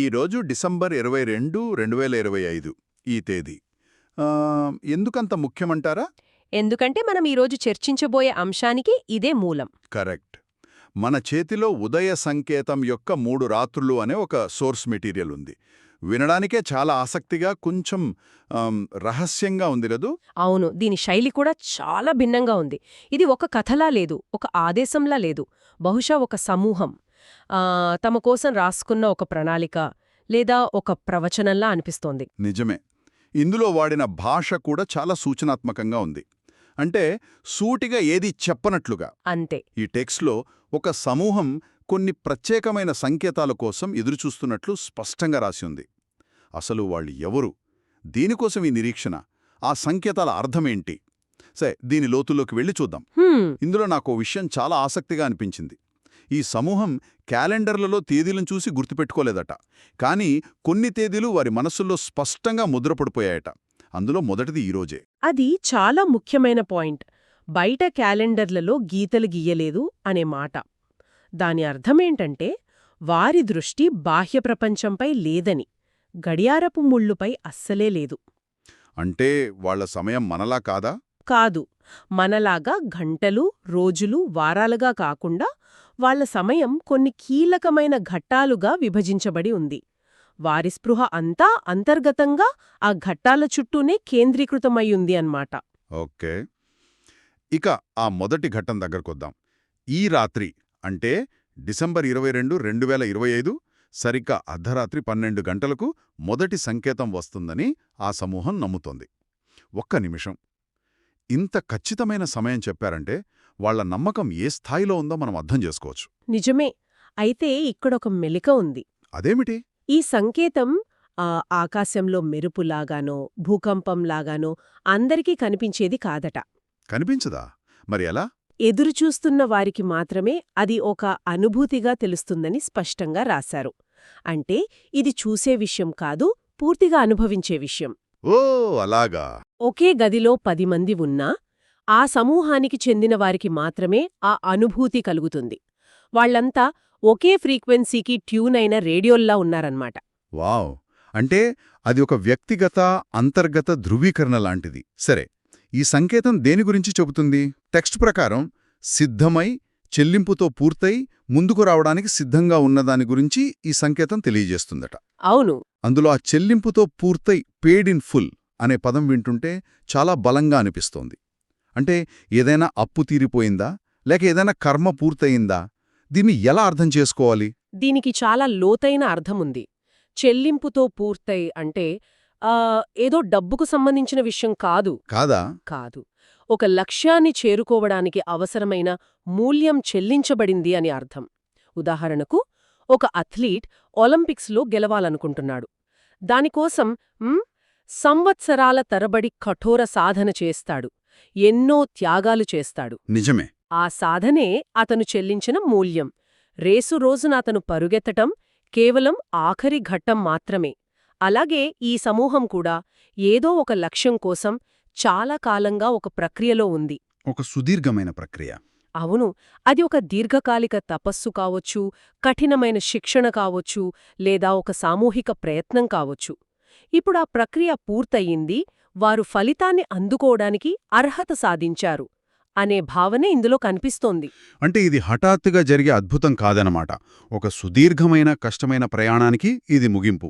ఈరోజు డిసెంబర్ ఇరవై రెండు రెండు వేల ఇరవై ఐదు ఈ తేదీ. ఎందుకంత ముఖ్యమంటారా? ఎందుకంటే మనం ఈరోజు చర్చించబోయే అంశానికి ఇదే మూలం. కరెక్ట్. మన చేతిలో ఉదయ సంకేతం యొక్క మూడు రాత్రులు అనే ఒక సోర్స్ మెటీరియల్ ఉంది. వినడానికే చాలా ఆసక్తిగా కొంచెం రహస్యంగా ఉంది కదూ అవును దీని శైలి కూడా చాలా భిన్నంగా ఉంది. ఇది ఒక కథలా లేదు ఒక ఆదేశంలా లేదు. బహుశా ఒక సమూహం. తమ కోసం రాసుకున్న ఒక ప్రణాళిక లేదా ఒక ప్రవచనంలా అనిపిస్తోంది. నిజమే. ఇందులో వాడిన భాష కూడా చాలా సూచనాత్మకంగా ఉంది. అంటే సూటిగా ఏది చెప్పనట్లుగా. అంతే. ఈ టెక్స్ట్లో ఒక సమూహం కొన్ని ప్రత్యేకమైన సంకేతాల కోసం ఎదురుచూస్తున్నట్లు స్పష్టంగా రాసి ఉంది. అసలు వాళ్ళు ఎవరు? దీనికోసం ఈ నిరీక్షణ ఆ సంకేతాల అర్థమేంటి సరే దీని లోతుల్లోకి వెళ్ళి చూద్దాం. ఇందులో నాకు విషయం చాలా ఆసక్తిగా అనిపించింది. ఈ సమూహం క్యాలెండర్లలో తేదీలను చూసి గుర్తుపెట్టుకోలేదట. కానీ కొన్ని తేదీలు వారి మనస్సుల్లో స్పష్టంగా ముద్రపడిపోయాయట. అందులో మొదటిది ఈరోజే అది చాలా ముఖ్యమైన పాయింట్. బయట క్యాలెండర్లలో గీతలు గీయలేదు అనే మాట. దాని అర్థమేంటంటే వారి దృష్టి బాహ్య ప్రపంచంపై లేదని గడియారపు ముళ్ళుపై అస్సలే లేదు. అంటే వాళ్ళ సమయం మనలా కాదా? కాదు. మనలాగా గంటలు రోజులు వారాలుగా కాకుండా వాళ్ళ సమయం కొన్ని కీలకమైన ఘట్టాలుగా విభజించబడి ఉంది. వారి స్పృహ అంతా అంతర్గతంగా ఆ ఘట్టాల చుట్టూనే కేంద్రీకృతమయ్యుంది అన్నమాట. ఓకే. ఇక ఆ మొదటి ఘట్టం దగ్గరకొద్దాం ఈ రాత్రి అంటే డిసెంబర్ ఇరవై రెండు రెండు వేల ఇరవై ఐదు సరిగ్గా అర్ధరాత్రి పన్నెండు గంటలకు మొదటి సంకేతం వస్తుందని ఆ సమూహం నమ్ముతోంది. ఒక్క నిమిషం. ఇంత ఖచ్చితమైన సమయం చెప్పారంటే వాళ్ళ నమ్మకం ఏ స్థాయిలో ఉందో మనం అర్థం చేసుకోవచ్చు. నిజమే. అయితే ఇక్కడొక మెలిక ఉంది. అదేమిటి? ఈ సంకేతం ఆ, ఆకాశంలో మెరుపులాగానో భూకంపంలాగానో అందరికీ కనిపించేది కాదట. కనిపించదా? మరి ఎలా? ఎదురుచూస్తున్న వారికి మాత్రమే అది ఒక అనుభూతిగా తెలుస్తుందని స్పష్టంగా రాశారు. అంటే ఇది చూసే విషయం కాదు పూర్తిగా అనుభవించే విషయం. ఓ అలాగా. ఒకే గదిలో పది మంది ఉన్నా ఆ సమూహానికి చెందిన వారికి మాత్రమే ఆ అనుభూతి కలుగుతుంది. వాళ్ళంతా ఒకే ఫ్రీక్వెన్సీకి ట్యూన్ అయిన రేడియోల్లా ఉన్నారన్నమాట. వావ్. అంటే అది ఒక వ్యక్తిగత అంతర్గత ధృవీకరణ లాంటిది. సరే ఈ సంకేతం దేని గురించి చెబుతుంది? టెక్స్ట్ ప్రకారం సిద్ధమై చెల్లింపుతో పూర్తయి ముందుకు రావడానికి సిద్ధంగా ఉన్నదాని గురించి ఈ సంకేతం తెలియజేస్తుందట. అవును. అందులో ఆ చెల్లింపుతో పూర్తయి పేడ్ ఇన్ ఫుల్ అనే పదం వింటుంటే చాలా బలంగా అనిపిస్తోంది. అంటే ఏదైనా అప్పు తీరిపోయిందా? లేక ఏదైనా కర్మ పూర్తయిందా? దీన్ని ఎలా అర్థం చేసుకోవాలి? దీనికి చాలా లోతైన అర్థముంది. చెల్లింపుతో పూర్తయి అంటే ఆ, ఏదో డబ్బుకు సంబంధించిన విషయం కాదు. కాదా? కాదు. ఒక లక్ష్యాన్ని చేరుకోవడానికి అవసరమైన మూల్యం చెల్లించబడింది అని అర్థం. ఉదాహరణకు ఒక అథ్లీట్ ఒలింపిక్స్లో గెలవాలనుకుంటున్నాడు. దానికోసం సంవత్సరాల తరబడి కఠోర సాధన చేస్తాడు. ఎన్నో త్యాగాలు చేస్తాడు. నిజమే. ఆ సాధనే అతను చెల్లించిన మూల్యం. రేసు రోజున అతను పరుగెత్తటం కేవలం ఆఖరి ఘట్టం మాత్రమే. అలాగే ఈ సమూహం కూడా ఏదో ఒక లక్ష్యం కోసం చాలా కాలంగా ఒక ప్రక్రియలో ఉంది. ఒక సుదీర్ఘమైన ప్రక్రియ. అవును అది ఒక దీర్ఘకాలిక తపస్సు కావచ్చు కఠినమైన శిక్షణ కావచ్చు లేదా ఒక సామూహిక ప్రయత్నం కావచ్చు. ఇప్పుడు ఆ ప్రక్రియ పూర్తయింది వారు ఫలితాన్ని అందుకోవడానికి అర్హత సాధించారు అనే భావన ఇందులో కనిపిస్తోంది. అంటే ఇది హఠాత్తుగా జరిగే అద్భుతం కాదనమాట ఒక సుదీర్ఘమైన కష్టమైన ప్రయాణానికి ఇది ముగింపు.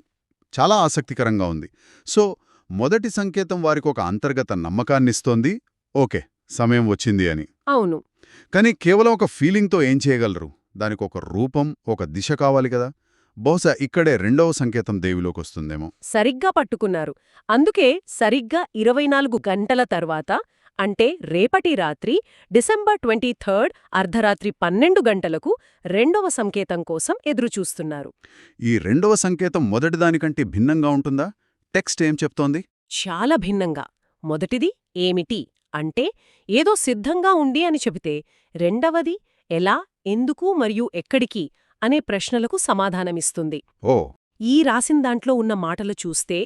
చాలా ఆసక్తికరంగా ఉంది. సో మొదటి సంకేతం వారికి ఒక అంతర్గత నమ్మకాన్నిస్తోంది. ఓకే సమయం వచ్చింది అని. అవును. కానీ కేవలం ఒక ఫీలింగ్తో ఏం చేయగలరు? దానికి ఒక రూపం ఒక దిశ కావాలి కదా. బహుశా ఇక్కడే రెండవ సంకేతం దేవిలోకి వస్తుందేమో సరిగ్గా పట్టుకున్నారు. అందుకే సరిగ్గా ఇరవై నాలుగు గంటల తర్వాత అంటే రేపటి రాత్రి డిసెంబర్ ట్వంటీ థర్డ్ అర్ధరాత్రి పన్నెండు గంటలకు రెండవ సంకేతం కోసం ఎదురుచూస్తున్నారు. ఈ రెండవ సంకేతం మొదటిదానికంటే భిన్నంగా ఉంటుందా? టెక్స్ట్ ఏం చెప్తోంది? చాలా భిన్నంగా. మొదటిది ఏమిటి అంటే ఏదో సిద్ధంగా ఉంది అని చెబితే రెండవది ఎలా ఎందుకు మరియు ఎక్కడికి అనే ప్రశ్నలకు సమాధానమిస్తుంది. ఓ. ఈ రాసిన దాంట్లో ఉన్న మాటలు చూస్తే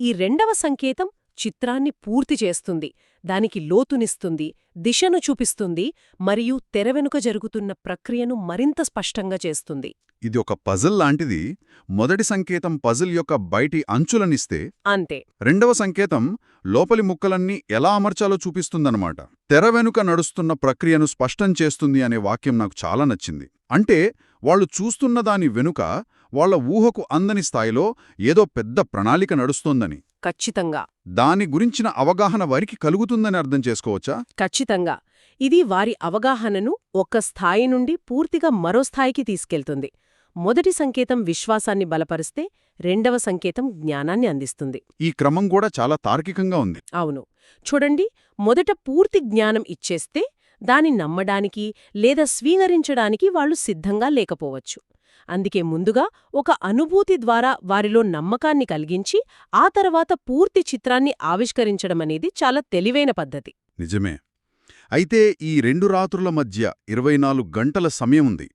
ఈ రెండవ సంకేతం చిత్రాన్ని పూర్తి చేస్తుంది. దానికి లోతునిస్తుంది దిశను చూపిస్తుంది మరియు తెర వెనుక జరుగుతున్న ప్రక్రియను మరింత స్పష్టంగా చేస్తుంది. ఇది ఒక పజిల్ లాంటిది. మొదటి సంకేతం పజిల్ యొక్క బయటి అంచులనిస్తే అంతే. రెండవ సంకేతం లోపలి ముక్కలన్నీ ఎలా అమర్చాలో చూపిస్తుందన్నమాట. తెర వెనుక నడుస్తున్న ప్రక్రియను స్పష్టం చేస్తుంది అనే వాక్యం నాకు చాలా నచ్చింది. అంటే వాళ్ళు చూస్తున్న దాని వెనుక వాళ్ళ ఊహకు అందని స్థాయిలో ఏదో పెద్ద ప్రణాళిక నడుస్తోందని. ఖచ్చితంగా. దాని గురించిన అవగాహన వారికి కలుగుతుందని అర్థం చేసుకోవచ్చా? ఖచ్చితంగా. ఇది వారి అవగాహనను ఒక స్థాయి నుండి పూర్తిగా మరో స్థాయికి తీసుకెళ్తుంది. మొదటి సంకేతం విశ్వాసాన్ని బలపరిస్తే రెండవ సంకేతం జ్ఞానాన్ని అందిస్తుంది. ఈ క్రమం కూడా చాలా తార్కికంగా ఉంది. అవును. చూడండి మొదట పూర్తి జ్ఞానం ఇచ్చేస్తే దాని నమ్మడానికి లేదా స్వీకరించడానికి వాళ్ళు సిద్ధంగా లేకపోవచ్చు. అందుకే ముందుగా ఒక అనుభూతి ద్వారా వారిలో నమ్మకాన్ని కలిగించి ఆ తర్వాత పూర్తి చిత్రాన్ని ఆవిష్కరించడమనేది చాలా తెలివైన పద్ధతి. నిజమే. అయితే ఈ రెండు రాత్రుల మధ్య ఇరవై గంటల సమయం ఉంది.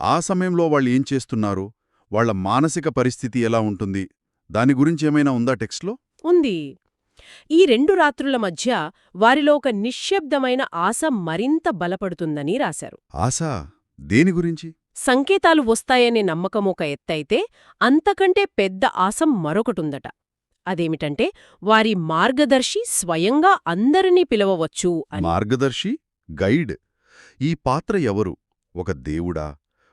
ఆ సమయంలో వాళ్ళు ఏం చేస్తున్నారు? వాళ్ళ మానసిక పరిస్థితి ఎలా ఉంటుంది? దాని గురించి ఏమైనా ఉందా టెక్స్ట్లో? ఉంది. ఈ రెండు రాత్రుల మధ్య వారిలో ఒక నిశ్శబ్దమైన ఆశ మరింత బలపడుతుందని రాశారు. ఆశ దేని గురించి? సంకేతాలు వస్తాయనే నమ్మకం ఒక ఎత్తైతే అంతకంటే పెద్ద ఆశ మరొకటుందట. అదేమిటంటే వారి మార్గదర్శి స్వయంగా అందరినీ పిలవవచ్చు అని. మార్గదర్శి? గైడ్? ఈ పాత్ర ఎవరు? ఒక దేవుడా?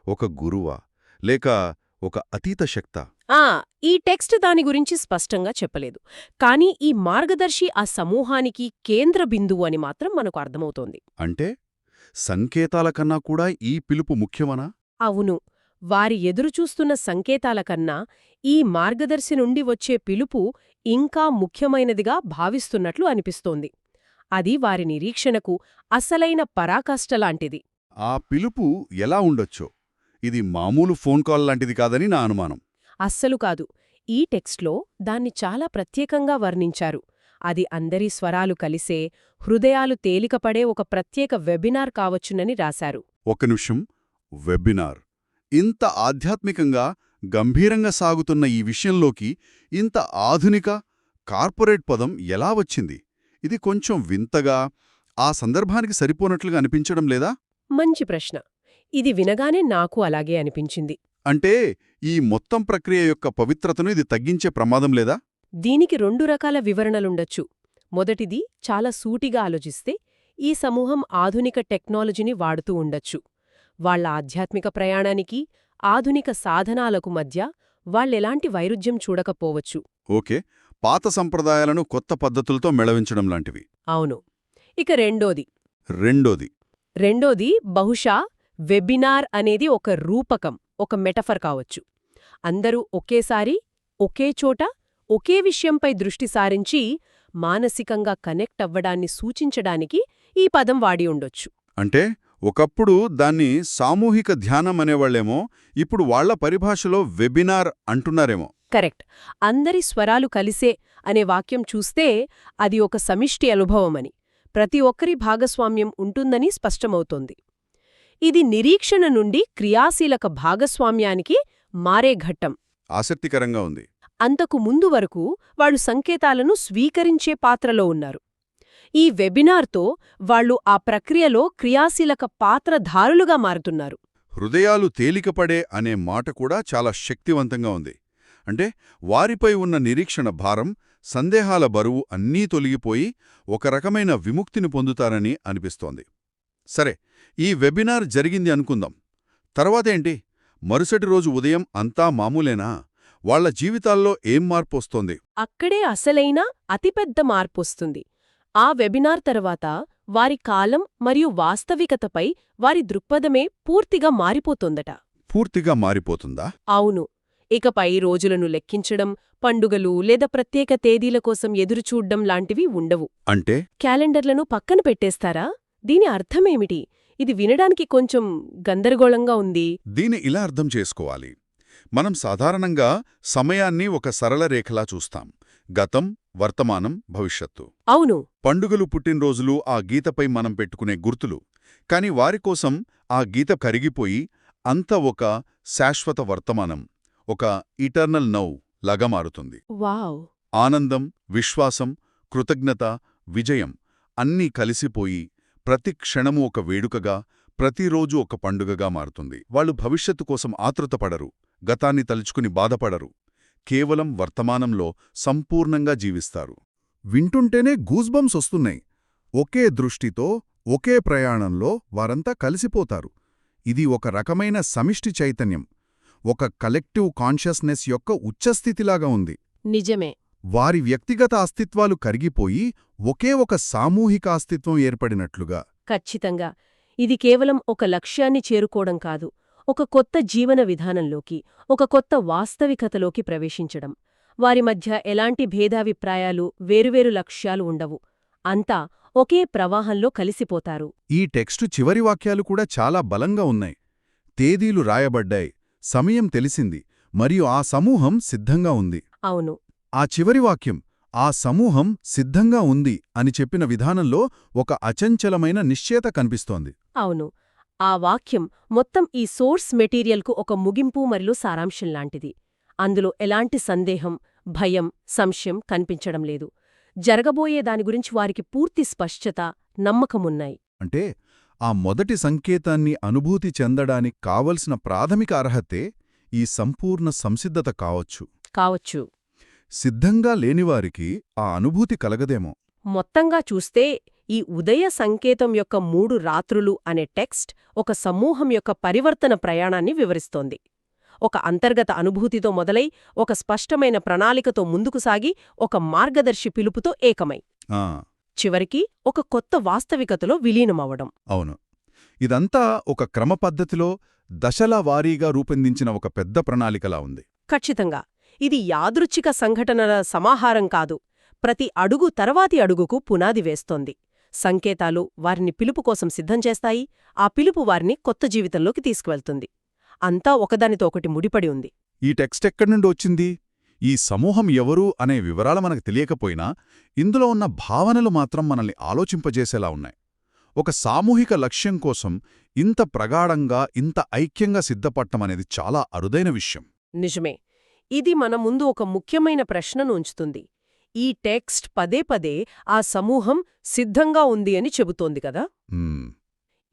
ఒక గురువా? లేక ఒక అతీత శక్తా? ఆ ఈ టెక్స్ట్ దాని గురించి స్పష్టంగా చెప్పలేదు. కానీ ఈ మార్గదర్శి ఆ సమూహానికి కేంద్ర బిందువు అని మాత్రం మనకు అర్థమవుతోంది. అంటే సంకేతాల కన్నా కూడా ఈ పిలుపు ముఖ్యమనా? అవును వారి ఎదురుచూస్తున్న సంకేతాల కన్నా ఈ మార్గదర్శి నుండి వచ్చే పిలుపు ఇంకా ముఖ్యమైనదిగా భావిస్తున్నట్లు అనిపిస్తోంది. అది వారి నిరీక్షణకు అసలైన పరాకాష్ఠలాంటిది. ఆ పిలుపు ఎలా ఉండొచ్చో? ఇది మామూలు ఫోన్ కాల్ లాంటిది కాదని నా అనుమానం. అస్సలు కాదు. ఈ టెక్స్ట్లో దాన్ని చాలా ప్రత్యేకంగా వర్ణించారు. అది అందరి స్వరాలు కలిసే హృదయాలు తేలికపడే ఒక ప్రత్యేక వెబినార్ కావచ్చునని రాశారు. ఒక నిమిషం. వెబినార్. ఇంత ఆధ్యాత్మికంగా గంభీరంగా సాగుతున్న ఈ విషయంలోకి ఇంత ఆధునిక కార్పొరేట్ పదం ఎలా వచ్చింది? ఇది కొంచెం వింతగా ఆ సందర్భానికి సరిపోనట్లుగా అనిపించడం లేదా? మంచి ప్రశ్న. ఇది వినగానే నాకు అలాగే అనిపించింది. అంటే ఈ మొత్తం ప్రక్రియ యొక్క పవిత్రతను ఇది తగ్గించే ప్రమాదం లేదా? దీనికి రెండు రకాల వివరణలుండొచ్చు. మొదటిది చాలా సూటిగా ఆలోచిస్తే ఈ సమూహం ఆధునిక టెక్నాలజీని వాడుతూ ఉండొచ్చు. వాళ్ళ ఆధ్యాత్మిక ప్రయాణానికి ఆధునిక సాధనాలకు మధ్య వాళ్ళెలాంటి వైరుధ్యం చూడకపోవచ్చు. ఓకే. పాత సంప్రదాయాలను కొత్త పద్ధతులతో మెళవించడం లాంటివి. అవును. ఇక రెండోది. రెండోది. రెండోది బహుశా వెబినార్ అనేది ఒక రూపకం ఒక మెటఫర్ కావచ్చు. అందరూ ఒకేసారి ఒకే చోట ఒకే విషయంపై దృష్టి సారించి మానసికంగా కనెక్ట్ అవ్వడాన్ని సూచించడానికి ఈ పదం వాడి ఉండొచ్చు. అంటే ఒకప్పుడు దాన్ని సామూహిక ధ్యానం అనేవాళ్ళేమో ఇప్పుడు వాళ్ళ పరిభాషలో వెబినార్ అంటున్నారేమో. కరెక్ట్. అందరి స్వరాలు కలిసే అనే వాక్యం చూస్తే అది ఒక సమిష్టి అనుభవమని ప్రతి ఒక్కరి భాగస్వామ్యం ఉంటుందని స్పష్టమవుతోంది. ఇది నిరీక్షణ నుండి క్రియాశీలక భాగస్వామ్యానికి మారే ఘట్టం. ఆసక్తికరంగా ఉంది. అంతకు ముందు వరకు వాళ్ళు సంకేతాలను స్వీకరించే పాత్రలో ఉన్నారు. ఈ వెబినార్తో వాళ్ళు ఆ ప్రక్రియలో క్రియాశీలక పాత్రధారులుగా మారుతున్నారు. హృదయాలు తేలికపడే అనే మాట కూడా చాలా శక్తివంతంగా ఉంది. అంటే వారిపై ఉన్న నిరీక్షణ భారం సందేహాల బరువు అన్నీ తొలగిపోయి ఒక రకమైన విముక్తిని పొందుతారని అనిపిస్తోంది. సరే ఈ వెబినార్ జరిగింది అనుకుందాం. తర్వాతేంటి మరుసటి రోజు ఉదయం అంతా మామూలేనా? వాళ్ళ జీవితాల్లో ఏం మార్పు వస్తోంది అక్కడే అసలైన అతిపెద్ద మార్పొస్తుంది. ఆ వెబినార్ తర్వాత వారి కాలం మరియు వాస్తవికతపై వారి దృక్పథమే పూర్తిగా మారిపోతోందట. పూర్తిగా మారిపోతుందా? అవును. ఇకపై రోజులను లెక్కించడం పండుగలు లేదా ప్రత్యేక తేదీల కోసం ఎదురుచూడ్డం లాంటివి ఉండవు. అంటే? క్యాలెండర్లను పక్కన పెట్టేస్తారా? దీని అర్థమేమిటి? ఇది వినడానికి కొంచెం గందరగోళంగా ఉంది. దీని ఇలా అర్థం చేసుకోవాలి. మనం సాధారణంగా సమయాన్ని ఒక సరళ రేఖలా చూస్తాం. గతం వర్తమానం భవిష్యత్తు. అవును. పండుగలు పుట్టినరోజులు ఆ గీతపై మనం పెట్టుకునే గుర్తులు. కాని వారికోసం ఆ గీత కరిగిపోయి అంత ఒక శాశ్వత వర్తమానం ఒక ఇటర్నల్ నౌ లాగా మారుతుంది. వావ్. ఆనందం విశ్వాసం కృతజ్ఞత విజయం అన్నీ కలిసిపోయి ప్రతి క్షణము ఒక వేడుకగా ప్రతిరోజు ఒక పండుగగా మారుతుంది. వాళ్ళు భవిష్యత్తు కోసం ఆతృతపడరు గతాన్ని తలుచుకుని బాధపడరు. కేవలం వర్తమానంలో సంపూర్ణంగా జీవిస్తారు. వింటుంటేనే గూస్బంస్ వస్తున్నాయి. ఒకే దృష్టితో ఒకే ప్రయాణంలో వారంతా కలిసిపోతారు. ఇది ఒక రకమైన సమిష్టి చైతన్యం. ఒక కలెక్టివ్ కాన్షియస్నెస్ యొక్క ఉచ్చస్థితిలాగా ఉంది. నిజమే. వారి వ్యక్తిగత అస్తిత్వాలు కరిగిపోయి ఒకే ఒక సామూహిక అస్తిత్వం ఏర్పడినట్లుగా. ఖచ్చితంగా. ఇది కేవలం ఒక లక్ష్యాన్ని చేరుకోవడం కాదు. ఒక కొత్త జీవన విధానంలోకి ఒక కొత్త వాస్తవికతలోకి ప్రవేశించడం. వారి మధ్య ఎలాంటి భేదాభిప్రాయాలు వేరువేరు లక్ష్యాలు ఉండవు. అంతా ఒకే ప్రవాహంలో కలిసిపోతారు. ఈ టెక్స్టు చివరి వాక్యాలు కూడా చాలా బలంగా ఉన్నాయి. తేదీలు రాయబడ్డాయి సమయం తెలిసింది మరియు ఆ సమూహం సిద్ధంగా ఉంది. అవును. ఆ చివరి వాక్యం ఆ సమూహం సిద్ధంగా ఉంది అని చెప్పిన విధానంలో ఒక అచంచలమైన నిశ్చయత కనిపిస్తోంది. అవును. ఆ వాక్యం మొత్తం ఈ సోర్స్ మెటీరియల్కు ఒక ముగింపు మరియు సారాంశం లాంటిది. అందులో ఎలాంటి సందేహం భయం సంశయం కనిపించడం లేదు. జరగబోయే దాని గురించి వారికి పూర్తి స్పష్టత నమ్మకమున్నాయి. అంటే ఆ మొదటి సంకేతాన్ని అనుభూతి చెందడానికి కావలసిన ప్రాథమిక అర్హతే ఈ సంపూర్ణ సంసిద్ధత కావచ్చు. కావచ్చు. సిద్ధంగా లేనివారికి ఆ అనుభూతి కలగదేమో. మొత్తంగా చూస్తే ఈ ఉదయ సంకేతం యొక్క మూడు రాత్రులు అనే టెక్స్ట్ ఒక సమూహం యొక్క పరివర్తన ప్రయాణాన్ని వివరిస్తోంది. ఒక అంతర్గత అనుభూతితో మొదలై ఒక స్పష్టమైన ప్రణాళికతో ముందుకు సాగి ఒక మార్గదర్శి పిలుపుతో ఏకమై. ఆ. చివరికి ఒక కొత్త వాస్తవికతలో విలీనమవడం అవును. ఇదంతా ఒక క్రమపద్ధతిలో దశల వారీగా రూపొందించిన ఒక పెద్ద ప్రణాళికలా ఉంది. ఖచ్చితంగా. ఇది యాదృచ్ఛిక సంఘటనల సమాహారం కాదు. ప్రతి అడుగు తర్వాతి అడుగుకు పునాది వేస్తోంది. సంకేతాలు వారిని పిలుపు కోసం సిద్ధం చేస్తాయి ఆ పిలుపు వారిని కొత్త జీవితంలోకి తీసుకువెళ్తుంది. అంతా ఒకదానితో ఒకటి ముడిపడి ఉంది. ఈ టెక్స్ట్ ఎక్కడి నుండి వచ్చింది? ఈ సమూహం ఎవరు అనే వివరాలు మనకు తెలియకపోయినా ఇందులో ఉన్న భావనలు మాత్రం మనల్ని ఆలోచింపజేసేలా ఉన్నాయి. ఒక సామూహిక లక్ష్యం కోసం ఇంత ప్రగాఢంగా ఇంత ఐక్యంగా సిద్ధపడటం అనేది చాలా అరుదైన విషయం. నిజమే. ఇది మన ముందు ఒక ముఖ్యమైన ప్రశ్నను ఉంచుతుంది. ఈ టెక్స్ట్ పదే పదే ఆ సమూహం సిద్ధంగా ఉంది అని చెబుతోంది కదా.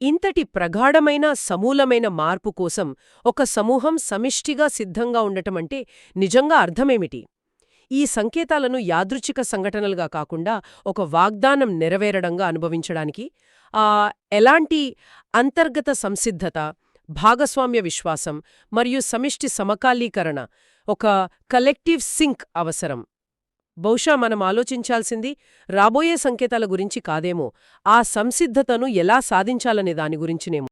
ఇంతటి ప్రగాఢమైన సమూలమైన మార్పు కోసం ఒక సమూహం సమిష్టిగా సిద్ధంగా ఉండటమంటే నిజంగా అర్థమేమిటి? ఈ సంకేతాలను యాదృచ్ఛిక సంఘటనలుగా కాకుండా ఒక వాగ్దానం నెరవేరడంగా అనుభవించడానికి ఆ ఎలాంటి అంతర్గత సంసిద్ధత భాగస్వామ్య విశ్వాసం మరియు సమిష్టి సమకాలీకరణ ఒక కలెక్టివ్ సింక్ అవసరం. బహుశా మనం ఆలోచించాల్సింది రాబోయే సంకేతాల గురించి కాదేమో ఆ సంసిద్ధతను ఎలా సాధించాలనే దాని గురించినేమో.